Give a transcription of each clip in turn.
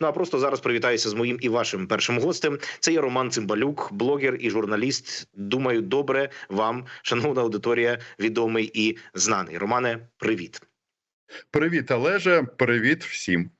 Ну а просто зараз привітаюся з моїм і вашим першим гостем. Це є Роман Цимбалюк, блогер і журналіст. Думаю, добре вам, шановна аудиторія, відомий і знаний. Романе, привіт. Привіт, Олеже. Привіт всім.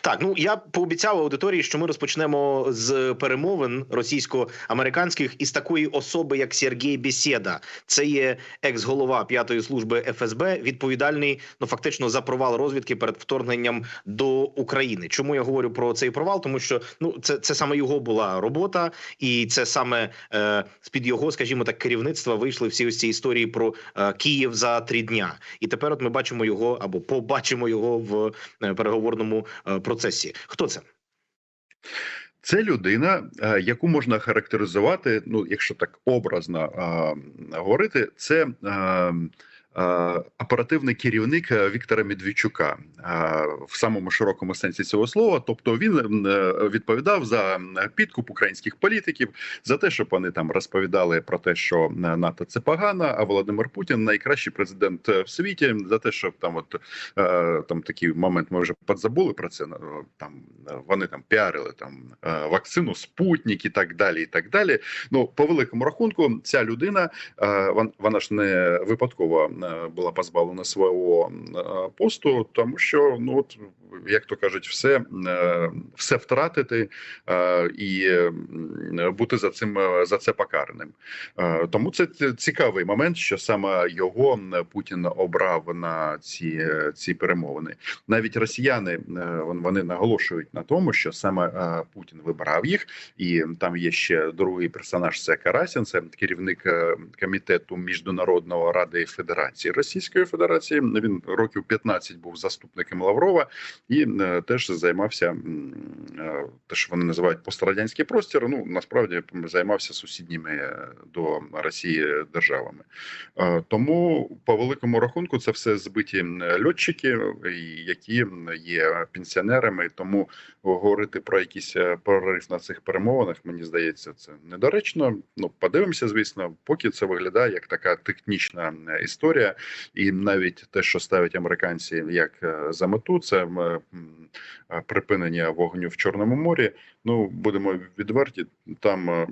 Так, ну я пообіцяв аудиторії, що ми розпочнемо з перемовин російсько-американських із такої особи, як Сергій Бесєда. Це є екс-голова п'ятої служби ФСБ, відповідальний ну фактично за провал розвідки перед вторгненням до України. Чому я говорю про цей провал? Тому що ну це, це саме його була робота, і це саме е, з під його, скажімо так, керівництва вийшли всі ось ці історії про е, Київ за три дня. І тепер, от ми бачимо його або побачимо його в е, переговорному процесі. Хто це? Це людина, е, яку можна характеризувати, ну, якщо так образно а, говорити, це е, е, оперативний керівник е, Віктора Медведчука е, в самому широкому сенсі цього слова. Тобто він е, відповідав за підкуп українських політиків, за те, щоб вони там розповідали про те, що е, НАТО це погано, а Володимир Путін найкращий президент в світі, за те, щоб там, от е, там такий момент, ми вже подзабули про це. е, Там е, вони там піарили там е, вакцину Спутник і так далі. І так далі. Ну по великому рахунку, ця людина е, вона ж не випадково е, була позбавлена свого е, посту, тому що ну от як то кажуть, все, е, все втратити е, і бути за цим е, за це покараним. Тому це цікавий момент, що саме його Путін обрав на ці, ці перемовини. Навіть росіяни вони наголошують на тому, що саме Путін вибирав їх, і там є ще другий персонаж. Це Карасін, це керівник комітету міжнародного ради Федерації Російської Федерації. Він років 15 був заступником Лаврова і е, теж займався е, те, що вони називають пострадянський простір. Ну насправді займався сусідніми е, до Росії державами. Тому по великому рахунку це все збиті льотчики, які є пенсіонерами. Тому говорити про якийсь прорив на цих перемовинах, мені здається, це недоречно. Ну подивимося, звісно, поки це виглядає як така технічна історія, і навіть те, що ставлять американці як за мету, це припинення вогню в Чорному морі. Ну будемо відверті, там.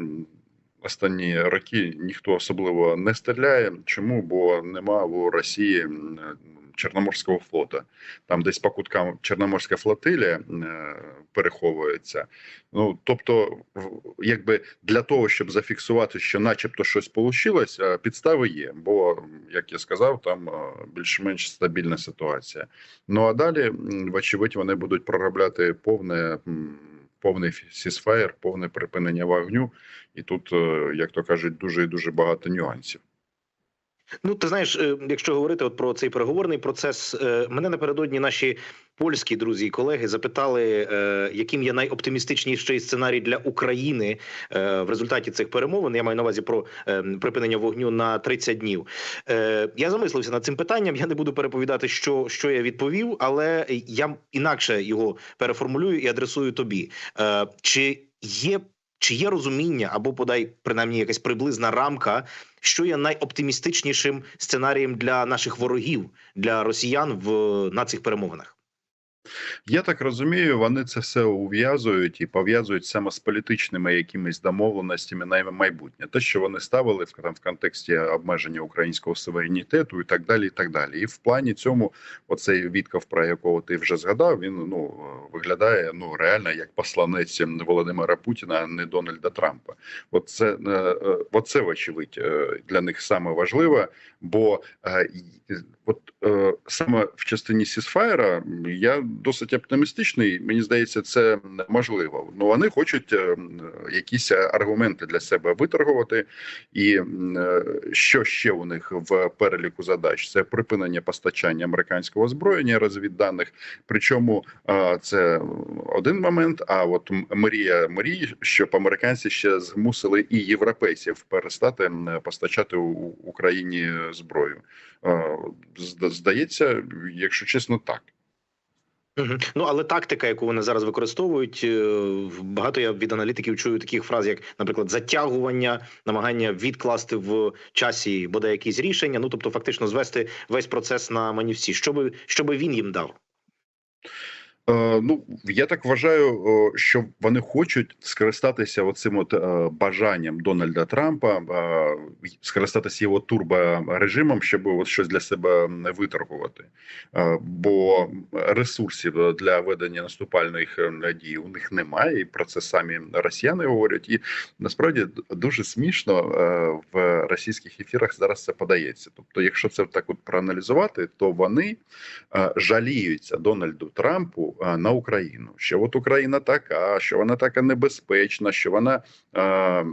Е, Останні роки ніхто особливо не стріляє. Чому? Бо нема у Росії е, Чорноморського флота. Там десь по куткам Чорноморська флотилія е, переховується. Ну тобто, якби для того, щоб зафіксувати, що, начебто, щось вийшло, підстави є. Бо, як я сказав, там е, більш-менш стабільна ситуація. Ну а далі, вочевидь, вони будуть проробляти повне. Повний сісфаєр, повне припинення вогню, і тут, е, як то кажуть, дуже і дуже багато нюансів. Ну, ти знаєш, е, якщо говорити от про цей переговорний процес, е, мене напередодні наші польські друзі і колеги запитали, е, яким є найоптимістичніший сценарій для України в результаті цих перемовин. Я маю на увазі про припинення вогню на 30 днів. Я замислився над цим питанням. Я не буду переповідати, що, що я відповів, але я інакше його переформулюю і адресую тобі. Чи є чи є розуміння або подай принаймні якась приблизна рамка, що є найоптимістичнішим сценарієм для наших ворогів, для росіян в на цих перемовинах? Я так розумію, вони це все ув'язують і пов'язують саме з політичними якимись домовленостями на майбутнє. Те, що вони ставили в там в контексті обмеження українського суверенітету і так далі. І так далі. І в плані цьому, оцей Вітков, про якого ти вже згадав, він ну виглядає ну реально як посланець Володимира Путіна, а не Дональда Трампа. От це, е, е, от це вочевидь е, для них саме важливе, бо от саме в частині Сісфаєра я досить оптимістичний. Мені здається, це можливо. Ну вони хочуть е, якісь аргументи для себе виторгувати. І е, що ще у них в переліку задач? Це припинення постачання американського озброєння розвідданих. Причому е, це один момент. А от мрія мрій, щоб американці ще змусили і європейців перестати постачати Україні зброю. Зда- Здається, якщо чесно, так. Ну але тактика, яку вони зараз використовують, е, багато я від аналітиків чую таких фраз, як, наприклад, затягування, намагання відкласти в часі бодай якісь рішення. Ну тобто, фактично звести весь процес на манівці. Що би що би він їм дав? Е, Ну я так вважаю, що вони хочуть скористатися оцим от е, бажанням Дональда Трампа, е, скористатися його турборежимом, щоб от щось для себе виторгувати. Е, Бо ресурсів для ведення наступальних дій у них немає, і про це самі росіяни говорять. І насправді дуже смішно в російських ефірах зараз це подається. Тобто, якщо це так от проаналізувати, то вони жаліються Дональду Трампу на Україну. Що от Україна така, що вона така небезпечна, що вона е, е,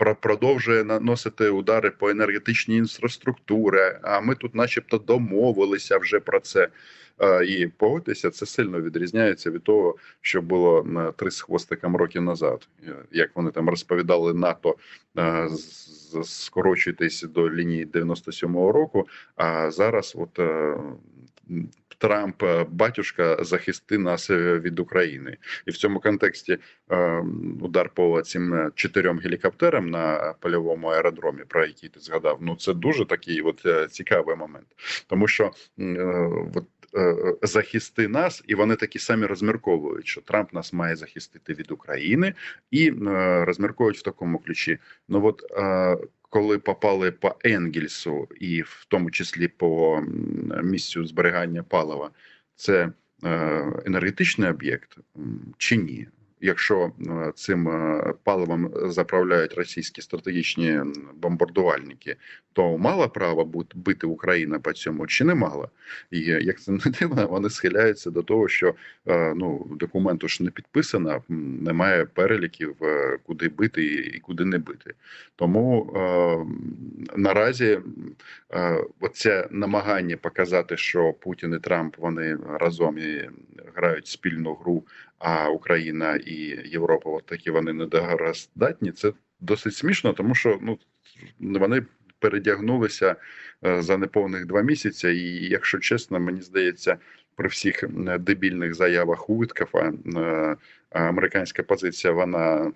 е, продовжує наносити удари по енергетичній інфраструктурі. А ми тут, начебто, домовилися вже про це. Е, І погодьтеся, це сильно відрізняється від того, що було е, три з хвостиком років назад. Е, Як вони там розповідали НАТО, е, скорочуйтесь до лінії 97-го року. А зараз, от е, Трамп, е, батюшка, захисти нас е, від України, і в цьому контексті е, удар по цим чотирьом гелікоптерам на польовому аеродромі, про який ти згадав. Ну це дуже такий от е, цікавий момент, тому що е, от. Захисти нас, і вони такі самі розмірковують, що Трамп нас має захистити від України, і розмірковують в такому ключі. Ну от коли попали по Енгельсу, і в тому числі по місцю зберігання палива, це е, енергетичний об'єкт чи ні? Якщо е, цим е, паливом заправляють російські стратегічні бомбардувальники, то мала бути бити Україна по цьому чи не мала? І е, як це не дивно, вони схиляються до того, що ну документу ж не підписано, немає переліків, куди бити і куди не бити. Тому наразі е, оце намагання показати, що Путін і Трамп вони разом і грають спільну гру, а Україна і Європа, от такі вони недогороздатні. Це досить смішно, тому що ну вони передягнулися е, за неповних два місяці. І якщо чесно, мені здається, при всіх дебільних заявах Уіткафа е, американська позиція, вона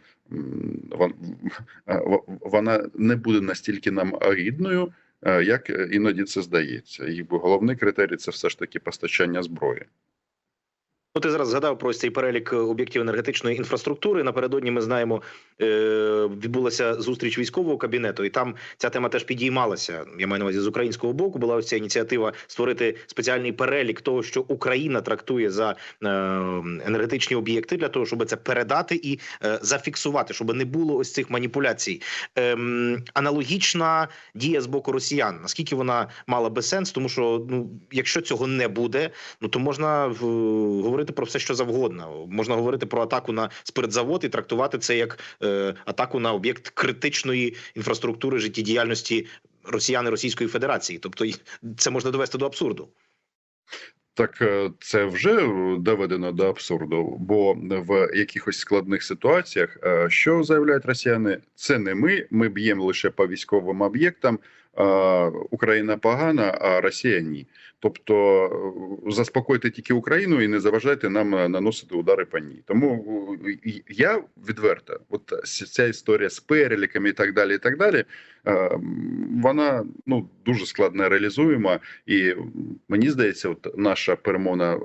е, вона не буде настільки нам огідною, е, як іноді це здається. І головний критерій це все ж таки постачання зброї. Ну, ти зараз згадав про цей перелік е, об'єктів енергетичної інфраструктури. Напередодні ми знаємо, е, відбулася зустріч військового кабінету, і там ця тема теж підіймалася. Я маю на увазі з українського боку. Була ось ця ініціатива створити спеціальний перелік того, що Україна трактує за е, енергетичні об'єкти, для того, щоб це передати і зафіксувати, щоб не було ось цих маніпуляцій. Ем, аналогічна дія з боку росіян. Наскільки вона мала би сенс, тому що ну, якщо цього не буде, ну то можна в, говорити про все, що завгодно. Можна говорити про атаку на спиртзавод і трактувати це як е, атаку на об'єкт критичної інфраструктури життєдіяльності росіян і Російської Федерації. Тобто це можна довести до абсурду. Так е, це вже доведено до абсурду, бо в якихось складних ситуаціях, е, що заявляють росіяни, це не ми. Ми б'ємо лише по військовим об'єктам. Україна погана, а Росія ні. Тобто е, заспокойте тільки Україну і не заважайте нам е, наносити удари по ній. Тому е, я відверто, от ця історія з переліками і так далі, і так далі, вона ну дуже складно реалізуєма. І мені здається, от наша перемовна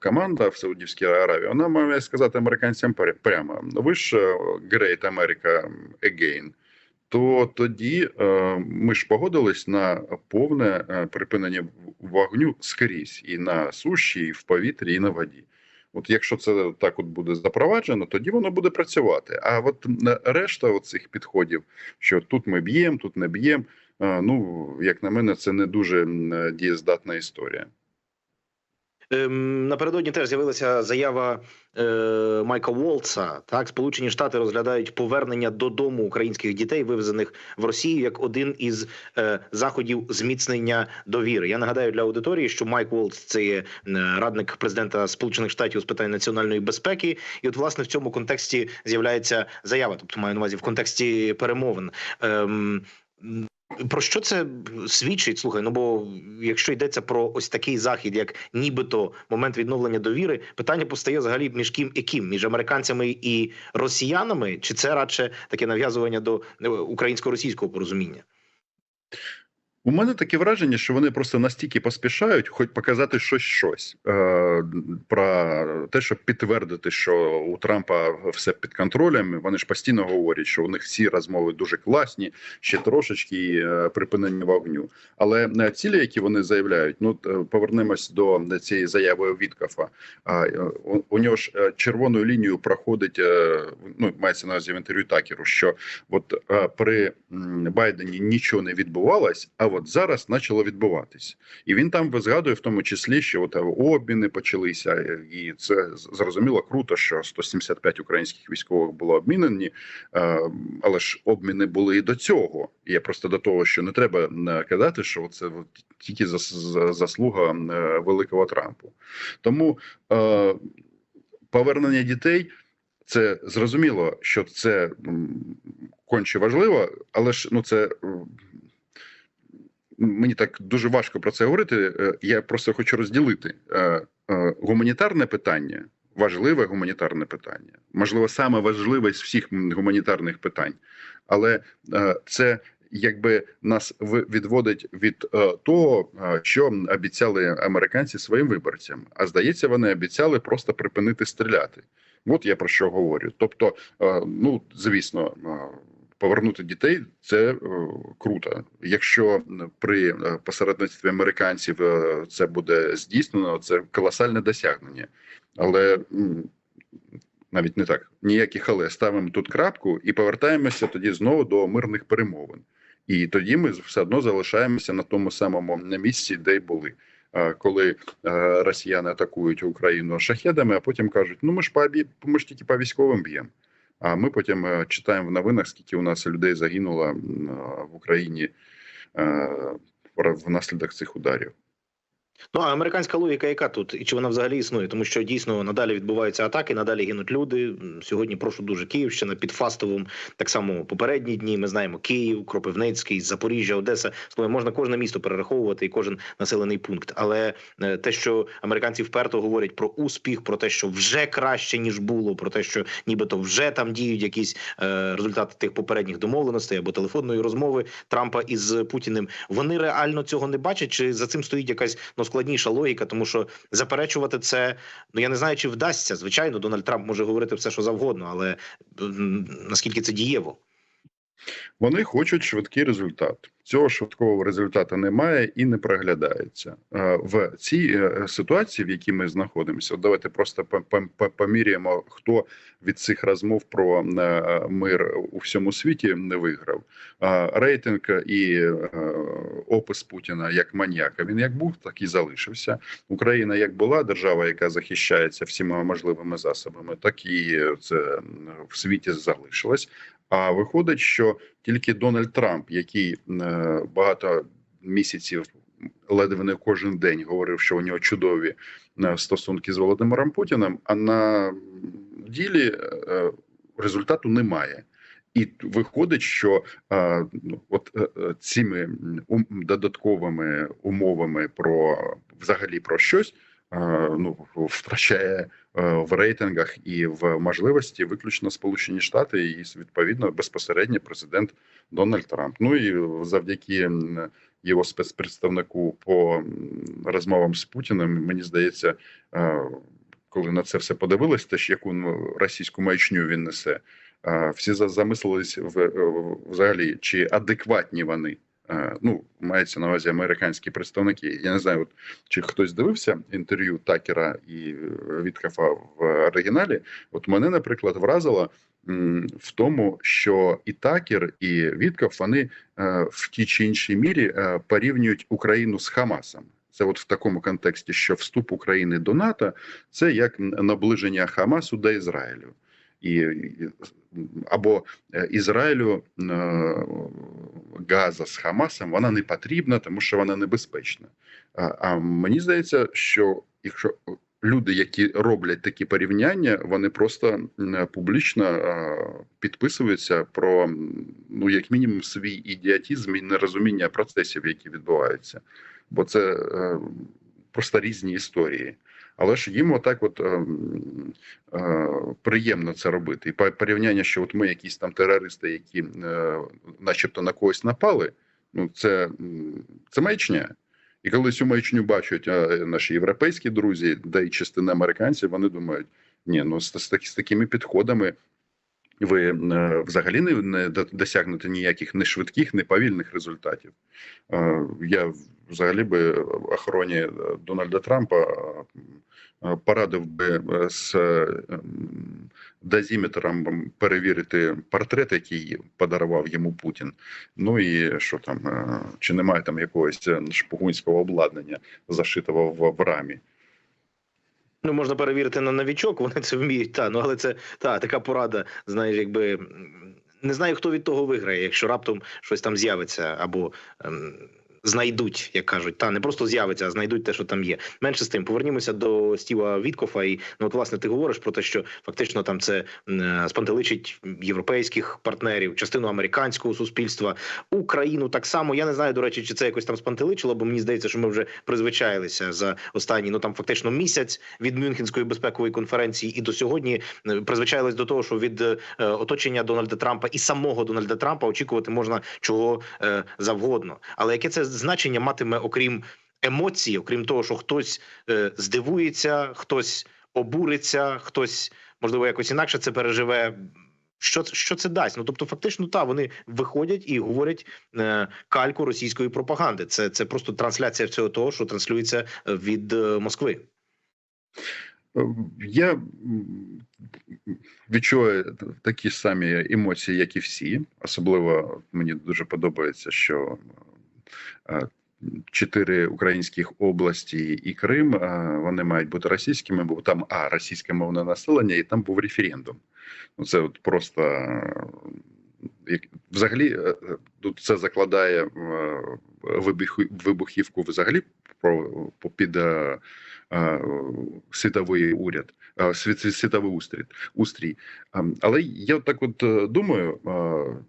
команда в Саудівській Аравії, вона має сказати американцям пря- прямо: ви ж Great America Again. То тоді е, ми ж погодились на повне е, припинення вогню скрізь і на суші, і в повітрі, і на воді. От якщо це так от буде запроваджено, тоді воно буде працювати. А от решта цих підходів, що тут ми б'ємо, тут не б'ємо. е, Ну як на мене, це не дуже дієздатна історія. Ем, напередодні теж з'явилася заява е, Майка Волца. Так, Сполучені Штати розглядають повернення додому українських дітей, вивезених в Росію, як один із е, заходів зміцнення довіри. Я нагадаю для аудиторії, що Майк Волц це є е, радник президента Сполучених Штатів з питань національної безпеки, і от власне в цьому контексті з'являється заява, тобто маю на увазі в контексті перемовин. Про що це свідчить? Слухай, ну бо якщо йдеться про ось такий захід, як нібито момент відновлення довіри, питання постає взагалі між ким і ким? Між американцями і росіянами, чи це радше таке нав'язування до е, українсько-російського порозуміння? У мене таке враження, що вони просто настільки поспішають, хоч показати щось щось е, про те, щоб підтвердити, що у Трампа все під контролем. Вони ж постійно говорять, що у них всі розмови дуже класні, ще трошечки е, припинення вогню. Але е, цілі, які вони заявляють, ну е, повернемось до цієї заяви Віткафа. Е, у, у нього ж червоною лінією проходить е, ну мається на увазі в інтерв'ю Такеру, що от е, при Байдені нічого не відбувалось, а от зараз почало відбуватись, і він там згадує в тому числі, що от обміни почалися, е, і це зрозуміло круто, що 175 українських військових було обмінені, е, але ж обміни були і до цього. І я просто до того, що не треба казати, що це тільки заслуга е, великого Трампу. Тому повернення дітей. Це зрозуміло, що це конче важливо, але ж ну це мені так дуже важко про це говорити. Е, Я просто хочу розділити Е, е, гуманітарне питання. Важливе гуманітарне питання, можливо, саме важливе з всіх гуманітарних питань, але це якби нас відводить від того, що обіцяли американці своїм виборцям. А здається, вони обіцяли просто припинити стріляти. От я про що говорю. Тобто, ну звісно, повернути дітей це е, круто. Якщо при е, посередництві американців е, це буде здійснено, це колосальне досягнення. Але навіть не так ніяких але ставимо тут крапку і повертаємося тоді знову до мирних перемовин. І тоді ми все одно залишаємося на тому самому місці, де й були. Коли росіяни атакують Україну шахедами, а потім кажуть: ну ми ж по ми ж тільки по військовим б'ємо. А ми потім е, читаємо в новинах, скільки у нас людей загинуло е, в Україні е, внаслідок цих ударів. Ну а американська логіка, яка тут і чи вона взагалі існує? Тому що дійсно надалі відбуваються атаки, надалі гинуть люди. Сьогодні прошу дуже Київщина під Фастовим. Так само попередні дні. Ми знаємо Київ, Кропивницький, Запоріжжя, Одеса. Словом, можна кожне місто перераховувати і кожен населений пункт. Але е, те, що американці вперто говорять про успіх, про те, що вже краще ніж було, про те, що нібито вже там діють якісь е, результати тих попередніх домовленостей або телефонної розмови Трампа із Путіним. Вони реально цього не бачать, чи за цим стоїть якась ну складніша логіка, тому що заперечувати це ну я не знаю, чи вдасться. Звичайно, Дональд Трамп може говорити все, що завгодно, але наскільки це дієво. Вони хочуть швидкий результат. Цього швидкого результату немає і не проглядається Е, в цій е, ситуації, в якій ми знаходимося. Давайте просто по- по- по- поміряємо, хто від цих розмов про е, мир у всьому світі не виграв. Рейтинг і опис Путіна як маньяка. Він як був, так і залишився. Україна як була держава, яка захищається всіма можливими засобами, так і це в світі залишилась. А виходить, що тільки Дональд Трамп, який е, багато місяців ледве не кожен день говорив, що у нього чудові е, стосунки з Володимиром Путіним, а на ділі е, результату немає. І виходить, що е, ну, от цими додатковими умовами про взагалі про щось ну втрачає е, в рейтингах і в можливості виключно Сполучені Штати і відповідно безпосередньо президент Дональд Трамп. Ну і завдяки його спецпредставнику по розмовам з Путіним, мені здається, е, коли на це все подивилось, теж яку російську маячню він несе. Всі замислились е, взагалі, чи адекватні вони. Е, Ну, мається на увазі американські представники. Я не знаю, от чи хтось дивився інтерв'ю Такера і е, Віткафа в оригіналі. От мене, наприклад, вразило в тому, що і Такер, і Віткаф вони е, в тій чи іншій мірі порівнюють Україну з Хамасом. Це от в такому контексті, що вступ України до НАТО це як наближення Хамасу до Ізраїлю. І, або Ізраїлю е, Газа з Хамасом вона не потрібна, тому що вона небезпечна. А, мені здається, що якщо люди, які роблять такі порівняння, вони просто публічно підписуються про ну як мінімум свій ідіотізм і нерозуміння процесів, які відбуваються, бо це е, просто різні історії. Але ж їм отак, от е, е, приємно це робити. І порівняння, що от ми якісь там терористи, які е, начебто на когось напали. Ну це, це маячня. І коли цю маячню бачать е, наші європейські друзі, да і частина американців, вони думають: ні, ну з, з, з такими підходами ви е, взагалі не, не досягнете ніяких не швидких, не повільних результатів. Е, я взагалі би охороні е, Дональда Трампа порадив би з дозіметром перевірити портрет, який подарував йому Путін. Ну і що там, чи немає там якогось шпигунського обладнання, зашитого в рамі. Ну, можна перевірити на новічок, вони це вміють. Та ну але це та така порада. Знаєш, якби не знаю, хто від того виграє, якщо раптом щось там з'явиться або. Ем... Знайдуть, як кажуть, та не просто з'явиться, а знайдуть те, що там є. Менше з тим, повернімося до Стіва Віткофа. І ну, от власне ти говориш про те, що фактично там це е, спантеличить європейських партнерів, частину американського суспільства, Україну так само. Я не знаю, до речі, чи це якось там спантеличило, бо мені здається, що ми вже призвичаїлися за останні ну там фактично місяць від Мюнхенської безпекової конференції і до сьогодні е, призвичаїлись до того, що від е, оточення Дональда Трампа і самого Дональда Трампа очікувати можна чого завгодно. Але яке це значення матиме, окрім емоцій, окрім того, що хтось е, здивується, хтось обуриться, хтось можливо якось інакше це переживе. Що що це дасть? Ну тобто, фактично, та вони виходять і говорять е, кальку російської пропаганди. Це це просто трансляція всього того, що транслюється е, від е, Москви. Е, Я відчуваю такі ж самі емоції, як і всі. Особливо мені дуже подобається, що чотири українських області і Крим е, вони мають бути російськими, бо там а російське мовне населення, і там був референдум. Ну це от просто е, взагалі е, е, тут це закладає е, вибухівку взагалі про під е, е, світовий уряд, е, світ, світовий устрій. устрій. Ем, Але я так от е, думаю, е,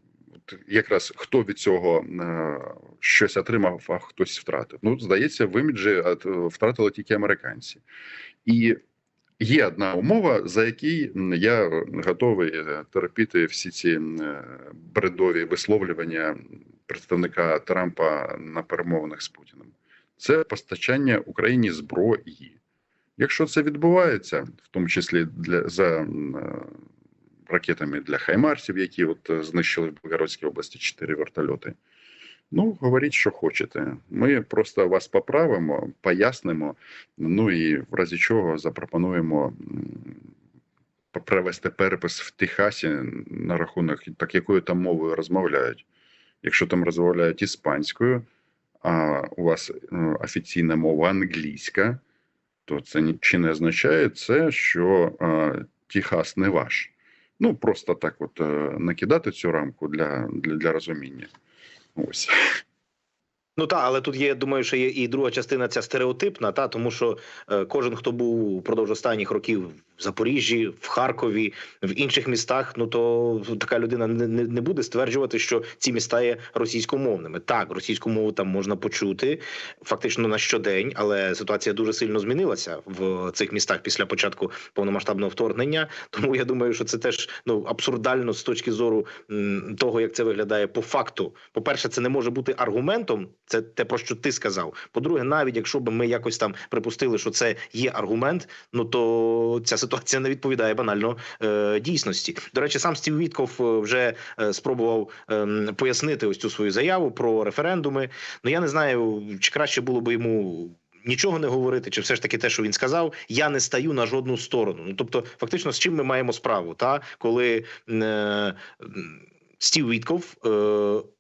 якраз хто від цього е, щось отримав, а хтось втратив. Ну, здається, в іміджі е, втратили тільки американці. І є одна умова, за який м, я готовий е, терпіти всі ці бредові висловлювання представника Трампа на перемовинах з Путіним. Це постачання Україні зброї. Якщо це відбувається, в тому числі для за ракетами для Хаймарсів, які от е, знищили в Білгородській області чотири вертольоти. Ну, говоріть, що хочете. Ми просто вас поправимо, пояснимо. Ну і в разі чого запропонуємо провести перепис в Техасі на рахунок так, якою там мовою розмовляють. Якщо там розмовляють іспанською, а у вас е, офіційна мова англійська, то це чи не означає це, що е, Техас не ваш. Ну, просто так, от е, накидати цю рамку для, для, для розуміння. Ось. Ну так, але тут є, думаю, що є і друга частина ця стереотипна, та тому що е, кожен, хто був впродовж останніх років в Запоріжжі, в Харкові, в інших містах, ну то така людина не, не, буде стверджувати, що ці міста є російськомовними. Так, російську мову там можна почути фактично на щодень, але ситуація дуже сильно змінилася в цих містах після початку повномасштабного вторгнення. Тому я думаю, що це теж ну абсурдально з точки зору того, як це виглядає по факту. По перше, це не може бути аргументом. Це те, про що ти сказав. По-друге, навіть якщо б ми якось там припустили, що це є аргумент, ну то ця ситуація не відповідає банально е, дійсності. До речі, сам Стів Вітков е, вже е, спробував е, пояснити ось цю свою заяву про референдуми. Ну я не знаю, чи краще було би йому. Нічого не говорити, чи все ж таки те, що він сказав, я не стаю на жодну сторону. Ну тобто, фактично, з чим ми маємо справу, та коли е, Стів Вітков е,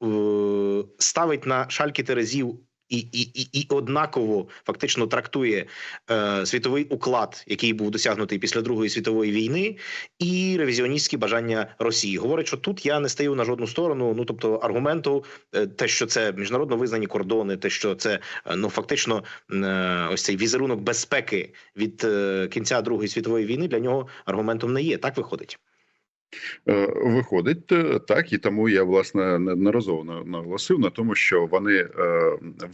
е, ставить на шальки терезів. І, і, і, і однаково фактично трактує е, світовий уклад, який був досягнутий після Другої світової війни, і ревізіоністські бажання Росії. Говорить, що тут я не стаю на жодну сторону. Ну тобто, аргументу, е, те, що це міжнародно визнані кордони, те, що це е, ну фактично е, ось цей візерунок безпеки від е, кінця Другої світової війни для нього аргументом не є. Так виходить. Е, Виходить е, так, і тому я власне неодноразово на- наголосив на тому, що вони е,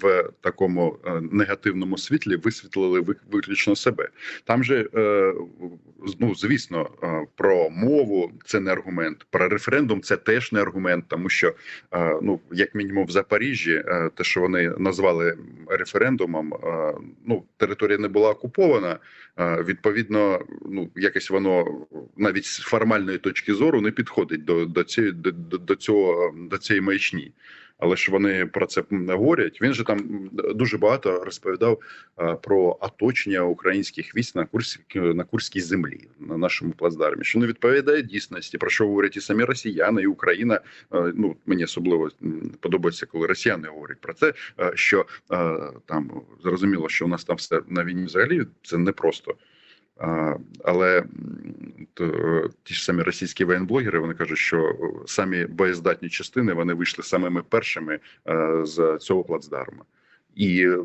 в такому негативному світлі висвітлили вик- виключно себе. Там же ну звісно, про мову це не аргумент. Про референдум це теж не аргумент, тому що ну як мінімум в Запоріжжі, те, що вони назвали референдумом, ну територія не була окупована. Відповідно, ну якось воно навіть з формальної точки зору не підходить до, до цієї до, до цього до цієї маячні. Але ж вони про це говорять. Він же там дуже багато розповідав е, про оточення українських військ на Курськ, на Курській землі на нашому плацдармі, що не відповідає дійсності, про що говорять і самі росіяни, і Україна. Е, Ну мені особливо подобається, коли росіяни говорять про це. е, Що там зрозуміло, що у нас там все на війні взагалі це непросто. А, Але ті ж самі російські воєнблогери вони кажуть, що е, самі боєздатні частини вони вийшли самими першими е, з цього плацдарма, і е,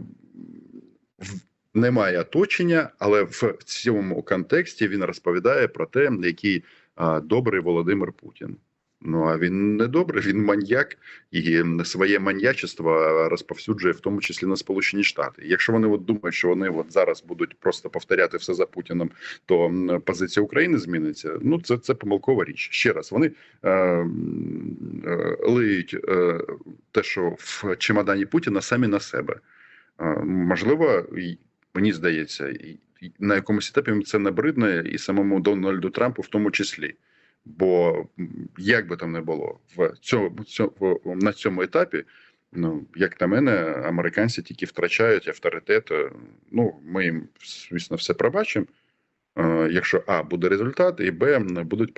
немає оточення, але в цьому контексті він розповідає про те, який добрий Володимир Путін. Ну а він не добрий, він маньяк і своє маньячество розповсюджує в тому числі на Сполучені Штати. Якщо вони от думають, що вони от зараз будуть просто повторяти все за Путіном, то позиція України зміниться. Ну це, це помилкова річ. Ще раз вони е, е, лиють е, те, що в чемодані Путіна самі на себе. Е, можливо, мені здається, на якомусь етапі це набридне і самому Дональду Трампу в тому числі. Бо як би там не було в цьому, на цьому етапі, ну як на мене, американці тільки втрачають авторитет. Е, Ну ми їм звісно все пробачимо. е, Якщо А буде результат, і Б будуть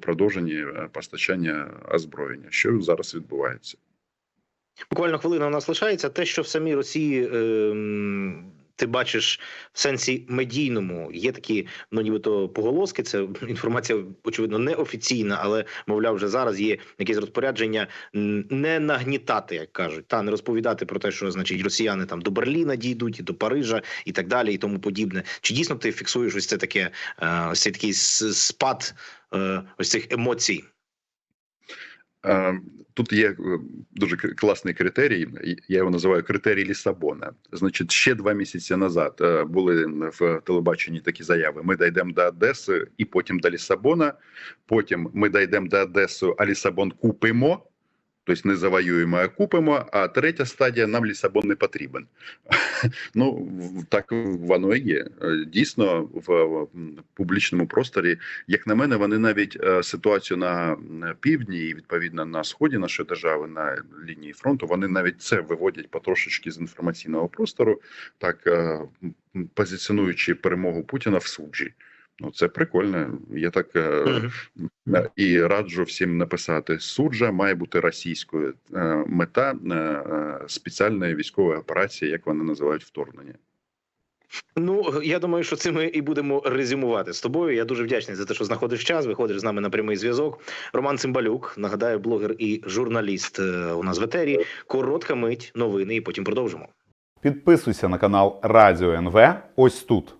продовжені е, постачання озброєння, що зараз відбувається. Буквально хвилина у нас лишається. Те, що в самій Росії ем, ти бачиш в сенсі медійному, є такі, ну нібито поголоски. Це інформація очевидно неофіційна, але мовляв, вже зараз є якісь розпорядження не нагнітати, як кажуть, та не розповідати про те, що значить росіяни там до Берліна дійдуть, і до Парижа, і так далі, і тому подібне. Чи дійсно ти фіксуєш ось це таке, е, ось цей такий спад е, ось цих емоцій? Е, Тут є е, дуже класний критерій. Я його називаю критерій Лісабона. Значить, ще два місяці назад е, були в телебаченні такі заяви: ми дійдемо до Одеси і потім до Лісабона. Потім ми дійдемо до Одесу, а Лісабон купимо. Тобто не завоюємо, а купимо. А третя стадія нам Лісабон не потрібен. Ну так воно і є. Дійсно, в публічному просторі як на мене, вони навіть е, ситуацію на на півдні і відповідно на сході нашої держави на лінії фронту. Вони навіть це виводять потрошечки з інформаційного простору, так е, позиціонуючи перемогу Путіна в суджі. Ну це прикольно. Я так е, е, і раджу всім написати: суджа має бути російською Е, мета спеціальної військової операції, як вони називають вторгнення. Ну я думаю, що це ми і будемо резюмувати з тобою. Я дуже вдячний за те, що знаходиш час. Виходиш з нами на прямий зв'язок. Роман Цимбалюк, нагадаю, блогер і журналіст у нас в етері. Коротка мить новини, і потім продовжимо. Підписуйся на канал Радіо НВ ось тут.